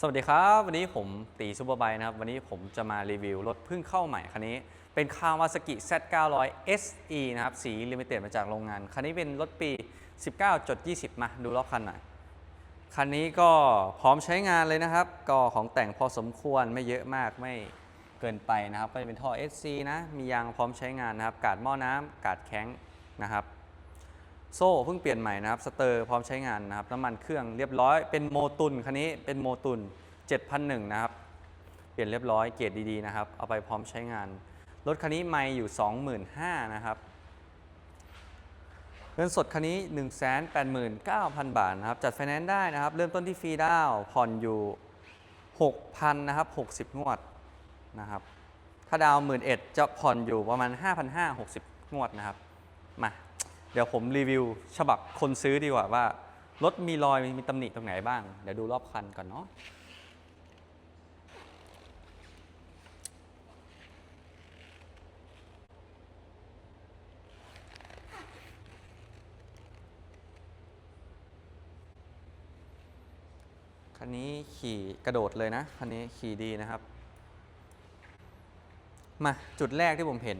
สวัสดีครับ วันนี้ผมตีซูเปอร์ไบนะครับ วันนี้ผมจะมารีวิวรถเพิ่งเข้าใหม่คันนี้ เป็นคาวาซากิ Z900 SE นะครับ สีลิมิเต็ดมาจากโรงงาน คันนี้เป็นรถปี 19.20 มาดูรอบคันหน่อย คันนี้ก็พร้อมใช้งานเลยนะครับ ก็ของแต่งพอสมควรไม่เยอะมากไม่เกินไปนะครับ ก็จะเป็นท่อ SC นะ มียางพร้อมใช้งานนะครับ กาดหม้อน้ำกาดแข้งนะครับ โซ่เพิ่งเปลี่ยนใหม่นะครับสเตอร์พร้อมใช้งานนะครับน้ำมันเครื่องเรียบร้อยเป็นโมตุนคันนี้เป็นโมตุน7,001นะครับเปลี่ยนเรียบร้อยเกรดดีๆนะครับเอาไปพร้อมใช้งาน รถคันนี้ไม่อยู่ 25,000นะครับเงินสดคันนี้ 189,000 บาทนะครับจัดไฟแนนซ์ได้นะครับ เริ่มต้นที่ฟรีดาวผ่อนอยู่ 6,000นะครับ60 งวดนะครับถ้าดาว 11,000จะผ่อนอยู่ประมาณ 5,560 งวดนะครับมา เดี๋ยวผมรีวิวฉบับคนซื้อดีกว่าว่ารถมีรอยมีตำหนิตรงไหนบ้าง เดี๋ยวดูรอบคันก่อนเนาะคันนี้ขี่กระโดดเลยนะ คันนี้ขี่ดีนะครับ มาจุดแรกที่ผมเห็น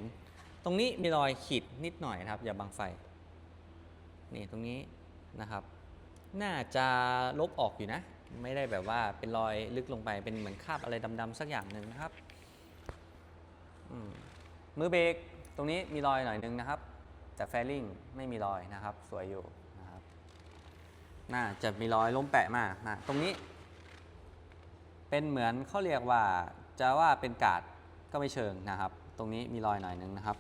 ตรงนี้มีรอยขีดนิดหน่อยนะครับ อย่าบังไฟ นี่ตรงนี้นะครับ น่าจะลบออกอยู่นะ ไม่ได้แบบว่าเป็นรอยลึกลงไปเป็นเหมือนคราบอะไรดำๆสักอย่างหนึ่งนะครับมือเบรกตรงนี้มีรอยหน่อยนึงนะครับ แต่แฟลิงไม่มีรอยนะครับ สวยอยู่นะครับ น่าจะมีรอยล้มแปะมากนะตรงนี้ เป็นเหมือนเขาเรียกว่าจะว่าเป็นกาดก็ไม่เชิงนะครับ ตรงนี้มีรอยหน่อยหนึงนะครับ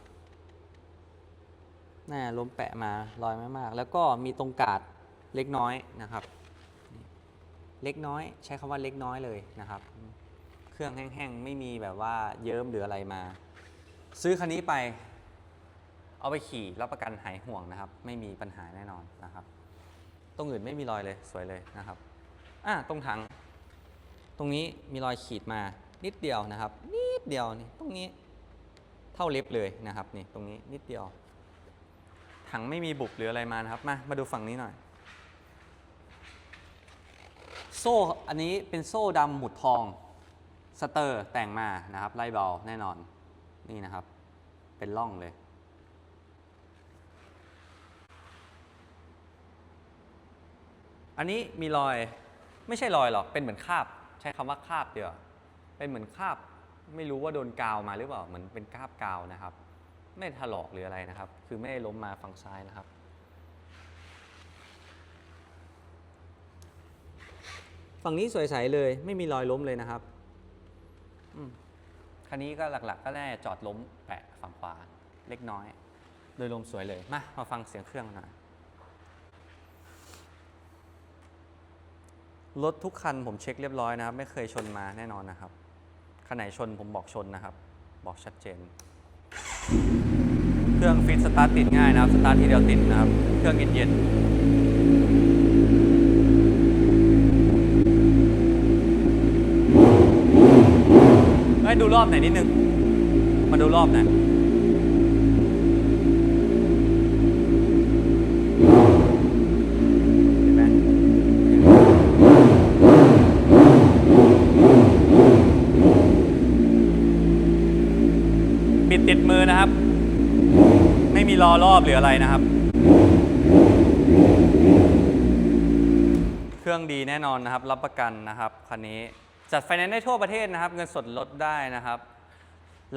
น่าล้มแปะมารอยไม่มาก แล้วก็มีตรงกาดเล็กน้อยนะครับ เล็กน้อย ใช้คำว่าเล็กน้อยเลยนะครับ เครื่องแห้งๆ ไม่มีแบบว่าเยิ้มหรืออะไรมา ซื้อคันนี้ไป เอาไปขี่รับประกันหายห่วงนะครับ ไม่มีปัญหาแน่นอนนะครับ ตรงอื่นไม่มีรอยเลยสวยเลยนะครับอะตรงถัง ตรงนี้มีรอยขีดมานิดเดียวนะครับ นิดเดียวนี่ตรงนี้เท่าเล็บเลยนะครับนี่ตรงนี้นิดเดียว ถังไม่มีบุบหรืออะไรมานะครับ มา มาดูฝั่งนี้หน่อย โซ่อันนี้เป็นโซ่ดำหมุดทอง สเตอร์แต่งมานะครับ ไล่เบาแน่นอน นี่นะครับ เป็นร่องเลย อันนี้มีรอยไม่ใช่รอยหรอก เป็นเหมือนคราบ ใช้คำว่าคราบเดียว เป็นเหมือนคราบ ไม่รู้ว่าโดนกาวมาหรือเปล่า เหมือนเป็นคราบกาวนะครับ ไม่ถลอกหรืออะไรนะครับ คือไม่ได้ล้มมาฝั่งซ้ายนะครับ ฝั่งนี้สวยใสเลย ไม่มีรอยล้มเลยนะครับคันนี้ก็หลักๆ ก็แน่จอดล้มแปะฝั่งขวาเล็กน้อย โดยรวมสวยเลย มามาฟังเสียงเครื่องหน่อยรถทุกคันผมเช็คเรียบร้อยนะครับ ไม่เคยชนมาแน่นอนนะครับคันไหนชนผมบอกชนนะครับ บอกชัดเจน เครื่องฟิตสตาร์ทติดง่ายนะครับ สตาร์ททีเดียวติดนะครับ เครื่องเย็นๆให้ดูรอบไหนอยนิดนึง มาดูรอบหน่อยเห็นไหมปิดติดมือนะครับ ไม่มีล้อรอบหรืออะไรนะครับ เครื่องดีแน่นอนนะครับ รับประกันนะครับคันนี้จัดไฟแนนซ์ได้ทั่วประเทศนะครับ เงินสดลดได้นะครับ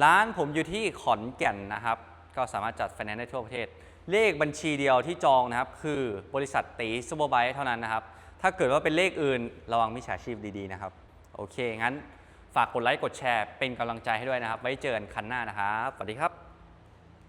ร้านผมอยู่ที่ขอนแก่นนะครับ ก็สามารถจัดไฟแนนซ์ได้ทั่วประเทศ เลขบัญชีเดียวที่จองนะครับ คือบริษัทตีซูเปอร์ไบค์เท่านั้นนะครับ ถ้าเกิดว่าเป็นเลขอื่น ระวังมิจฉาชีพดีๆนะครับ โอเค งั้นฝากกดไลค์กดแชร์เป็นกำลังใจให้ด้วยนะครับ ไว้เจอกันคันหน้านะครับ สวัสดีครับ